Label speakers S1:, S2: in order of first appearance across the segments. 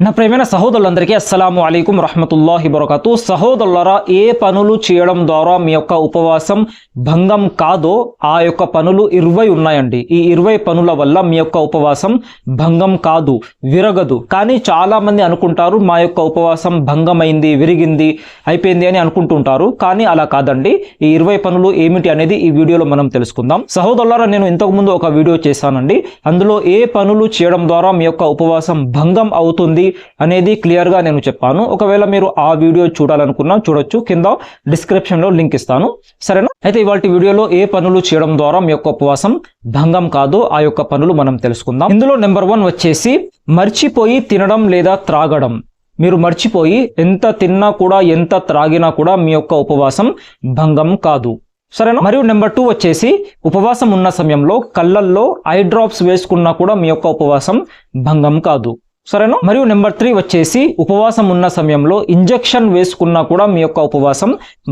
S1: నా ప్రేమైన సహోదరులందరికీ అస్సలం అయికం రహమతుల్లాహి బరకతు. సహోదరులరా ఏ పనులు చేయడం ద్వారా మీ యొక్క ఉపవాసం భంగం కాదో ఆ యొక్క పనులు ఇరవై ఉన్నాయండి. ఈ ఇరవై పనుల వల్ల మీ యొక్క ఉపవాసం భంగం కాదు విరగదు. కానీ చాలామంది అనుకుంటారు మా యొక్క ఉపవాసం భంగమైంది విరిగింది అయిపోయింది అని అనుకుంటుంటారు. కానీ అలా కాదండి. ఈ ఇరవై పనులు ఏమిటి అనేది ఈ వీడియోలో మనం తెలుసుకుందాం. సహోదరులరా నేను ఇంతకుముందు ఒక వీడియో చేశానండి. అందులో ఏ పనులు చేయడం ద్వారా మీ యొక్క ఉపవాసం భంగం అవుతుంది అనేది క్లియర్గా నేను చెప్పాను. ఒకవేళ మీరు ఆ వీడియో చూడాలనుకున్నా చూడొచ్చు. కింద డిస్క్రిప్షన్లో లింక్ ఇస్తాను. సరేనా? అయితే ఇవాళ వీడియోలో ఏ పనులు చేయడం ద్వారా మీ యొక్క ఉపవాసం భంగం కాదు? ఆ యొక్క పనులు మనం తెలుసుకుందాం. ఇందులో నెంబర్ వన్ వచ్చేసి మర్చిపోయి తినడం లేదా త్రాగడం. మీరు మర్చిపోయి ఎంత తిన్నా కూడా ఎంత త్రాగినా కూడా మీ యొక్క ఉపవాసం భంగం కాదు. సరేనా? మరియు నెంబర్ టూ వచ్చేసి ఉపవాసం ఉన్న సమయంలో కళ్ళల్లో ఐ డ్రాప్స్ వేసుకున్నా కూడా మీ యొక్క ఉపవాసం భంగం కాదు. సరేనా? మరియు నెంబర్ త్రీ వచ్చేసి ఉపవాసం ఉన్న సమయంలో ఇంజెక్షన్ వేసుకున్నా కూడా మీ యొక్క ఉపవాసం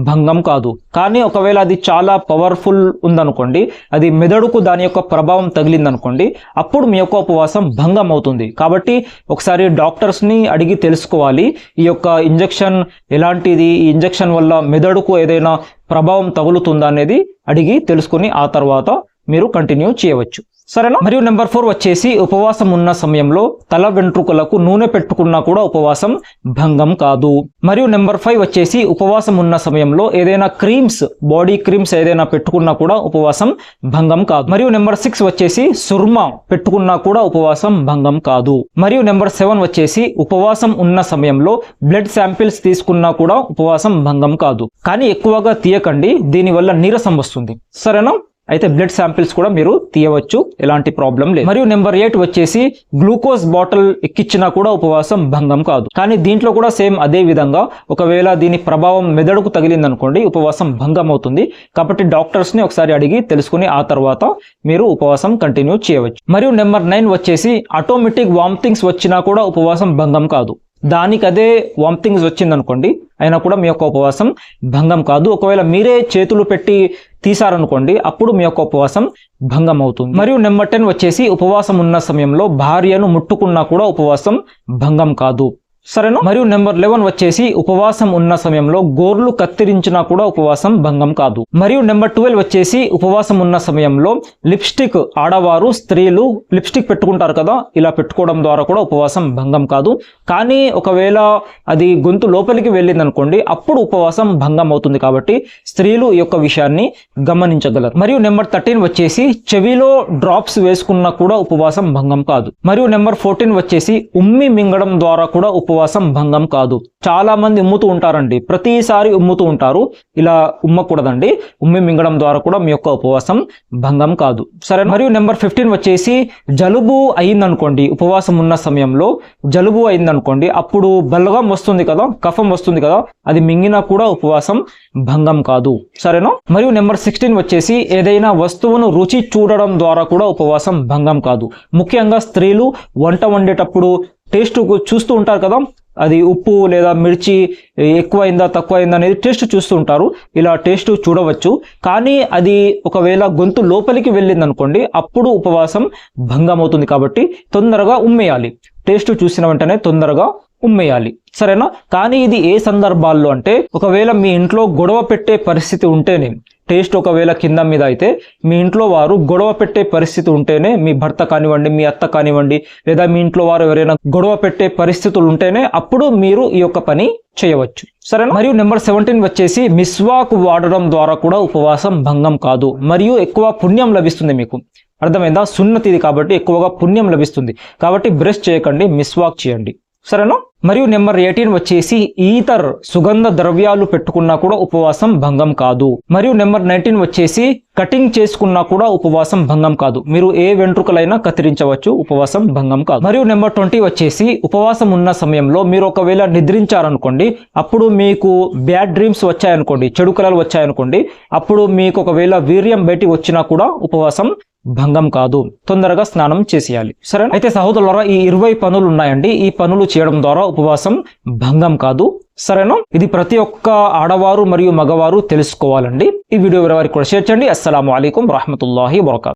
S1: భంగం కాదు. కానీ ఒకవేళ అది చాలా పవర్ఫుల్ ఉందనుకోండి అది మెదడుకు దాని యొక్క ప్రభావం తగిలిందనుకోండి అప్పుడు మీ యొక్క ఉపవాసం భంగం అవుతుంది. కాబట్టి ఒకసారి డాక్టర్స్ని అడిగి తెలుసుకోవాలి ఈ యొక్క ఇంజెక్షన్ ఎలాంటిది ఈ ఇంజెక్షన్ వల్ల మెదడుకు ఏదైనా ప్రభావం తగులుతుందా అనేది అడిగి తెలుసుకుని ఆ తర్వాత మీరు కంటిన్యూ చేయవచ్చు. సరేనా? మరియు నెంబర్ ఫోర్ వచ్చేసి ఉపవాసం ఉన్న సమయంలో తల వెంట్రుకలకు నూనె పెట్టుకున్నా కూడా ఉపవాసం భంగం కాదు. మరియు నెంబర్ ఫైవ్ వచ్చేసి ఉపవాసం ఉన్న సమయంలో ఏదైనా క్రీమ్స్ బాడీ క్రీమ్స్ ఏదైనా పెట్టుకున్నా కూడా ఉపవాసం భంగం కాదు. మరియు నెంబర్ సిక్స్ వచ్చేసి సుర్మా పెట్టుకున్నా కూడా ఉపవాసం భంగం కాదు. మరియు నెంబర్ సెవెన్ వచ్చేసి ఉపవాసం ఉన్న సమయంలో బ్లడ్ శాంపిల్స్ తీసుకున్నా కూడా ఉపవాసం భంగం కాదు. కానీ ఎక్కువగా తీయకండి దీనివల్ల నీరసం వస్తుంది. సరేనా? అయితే బ్లడ్ శాంపిల్స్ కూడా మీరు తీయవచ్చు. ఎలాంటి ప్రాబ్లం లేదు. మరియు నెంబర్ ఎయిట్ వచ్చేసి గ్లూకోజ్ బాటిల్ ఎక్కించినా కూడా ఉపవాసం భంగం కాదు. కానీ దీంట్లో కూడా సేమ్ అదే విధంగా ఒకవేళ దీని ప్రభావం మెదడుకు తగిలింది అనుకోండి ఉపవాసం భంగం అవుతుంది. కాబట్టి డాక్టర్స్ని ఒకసారి అడిగి తెలుసుకుని ఆ తర్వాత మీరు ఉపవాసం కంటిన్యూ చేయవచ్చు. మరియు నెంబర్ నైన్ వచ్చేసి ఆటోమేటిక్ వామిటింగ్స్ వచ్చినా కూడా ఉపవాసం భంగం కాదు. దానికి అదే వామిటింగ్స్ వచ్చిందనుకోండి అయినా కూడా మీ యొక్క ఉపవాసం భంగం కాదు. ఒకవేళ మీరే చేతులు పెట్టి తీసారనుకోండి అప్పుడు మీ యొక్క ఉపవాసం భంగం అవుతుంది మరియు నెంబర్ టెన్ వచ్చేసి ఉపవాసం ఉన్న సమయంలో భార్యను ముట్టుకున్నా కూడా ఉపవాసం భంగం కాదు. సరేనా? మరియు నెంబర్ లెవెన్ వచ్చేసి ఉపవాసం ఉన్న సమయంలో గోర్లు కత్తిరించినా కూడా ఉపవాసం భంగం కాదు. మరియు నెంబర్ ట్వెల్వ్ వచ్చేసి ఉపవాసం ఉన్న సమయంలో లిప్స్టిక్ ఆడవారు స్త్రీలు లిప్స్టిక్ పెట్టుకుంటారు కదా ఇలా పెట్టుకోవడం ద్వారా కూడా ఉపవాసం భంగం కాదు. కానీ ఒకవేళ అది గొంతు లోపలికి వెళ్ళింది అనుకోండి అప్పుడు ఉపవాసం భంగం అవుతుంది కాబట్టి స్త్రీలు ఈ యొక్క విషయాన్ని గమనించగలరు. మరియు నెంబర్ థర్టీన్ వచ్చేసి చెవిలో డ్రాప్స్ వేసుకున్నా కూడా ఉపవాసం భంగం కాదు. మరియు నెంబర్ ఫోర్టీన్ వచ్చేసి ఉమ్మి మింగడం ద్వారా కూడా ఉపవాసం భంగం కాదు. చాలా మంది ఉమ్ముతూ ఉంటారండి. ప్రతిసారి ఉమ్ముతూ ఉంటారు. ఇలా ఉమ్మకూడదండి. ఉమ్మి మింగడం ద్వారా కూడా మీ యొక్క ఉపవాసం భంగం కాదు. సరే మరియు నెంబర్ ఫిఫ్టీన్ వచ్చేసి జలుబు అయిందనుకోండి. ఉపవాసం ఉన్న సమయంలో జలుబు అయిందనుకోండి. అప్పుడు బలగం వస్తుంది కదా కఫం వస్తుంది కదా అది మింగినా కూడా ఉపవాసం భంగం కాదు. సరేనా? మరియు నెంబర్ సిక్స్టీన్ వచ్చేసి ఏదైనా వస్తువును రుచి చూడడం ద్వారా కూడా ఉపవాసం భంగం కాదు. ముఖ్యంగా స్త్రీలు వంట వండేటప్పుడు టేస్ట్ చూస్తూ ఉంటారు కదా. అది ఉప్పు లేదా మిర్చి ఎక్కువైందా తక్కువైందా అనేది టేస్ట్ చూస్తూ ఉంటారు. ఇలా టేస్ట్ చూడవచ్చు. కానీ అది ఒకవేళ గొంతు లోపలికి వెళ్ళింది అనుకోండి అప్పుడు ఉపవాసం భంగం అవుతుంది కాబట్టి తొందరగా ఉమ్మేయాలి. టేస్ట్ చూసిన వెంటనే తొందరగా ఉమ్మేయాలి. సరేనా? కానీ ఇది ఏ సందర్భాల్లో అంటే ఒకవేళ మీ ఇంట్లో గొడవ పెట్టే పరిస్థితి ఉంటేనే టేస్ట్ ఒకవేళ కింద మీద అయితే మీ ఇంట్లో వారు గొడవ పెట్టే పరిస్థితి ఉంటేనే మీ భర్త కానివ్వండి మీ అత్త కానివ్వండి లేదా మీ ఇంట్లో వారు ఎవరైనా గొడవ పెట్టే పరిస్థితులు ఉంటేనే అప్పుడు మీరు ఈ యొక్క పని చేయవచ్చు. సరే మరియు నెంబర్ సెవెంటీన్ వచ్చేసి మిస్వాక్ వాడడం ద్వారా కూడా ఉపవాసం భంగం కాదు. మరియు ఎక్కువ పుణ్యం లభిస్తుంది మీకు. అర్థమైందా? సున్నతిది కాబట్టి ఎక్కువగా పుణ్యం లభిస్తుంది. కాబట్టి బ్రష్ చేయకండి మిస్వాక్ చేయండి. సరేనా? మరియు నెంబర్ ఎయిటీన్ వచ్చేసి ఈతర్ సుగంధ ద్రవ్యాలు పెట్టుకున్నా కూడా ఉపవాసం భంగం కాదు. మరియు నెంబర్ నైన్టీన్ వచ్చేసి కటింగ్ చేసుకున్నా కూడా ఉపవాసం భంగం కాదు. మీరు ఏ వెంట్రుకలైనా కత్తిరించవచ్చు ఉపవాసం భంగం కాదు. మరియు నెంబర్ ట్వంటీ వచ్చేసి ఉపవాసం ఉన్న సమయంలో మీరు ఒకవేళ నిద్రించారనుకోండి అప్పుడు మీకు బ్యాడ్ డ్రీమ్స్ వచ్చాయనుకోండి చెడు కలలు వచ్చాయనుకోండి అప్పుడు మీకు ఒకవేళ వీర్యం బయటికి వచ్చినా కూడా ఉపవాసం భంగం కాదు. తొందరగా స్నానం చేసేయాలి. సరే అయితే సహోదరులరా ఈ ఇరవై పనులు ఉన్నాయండి. ఈ పనులు చేయడం ద్వారా ఉపవాసం భంగం కాదు. సరేనా? ఇది ప్రతి ఒక్క ఆడవారు మరియు మగవారు తెలుసుకోవాలండి. ఈ వీడియో ఎవరి వారికి కూడా షేర్ చేయండి. అస్సలం అయికం రహమతుల్లాహి వరకా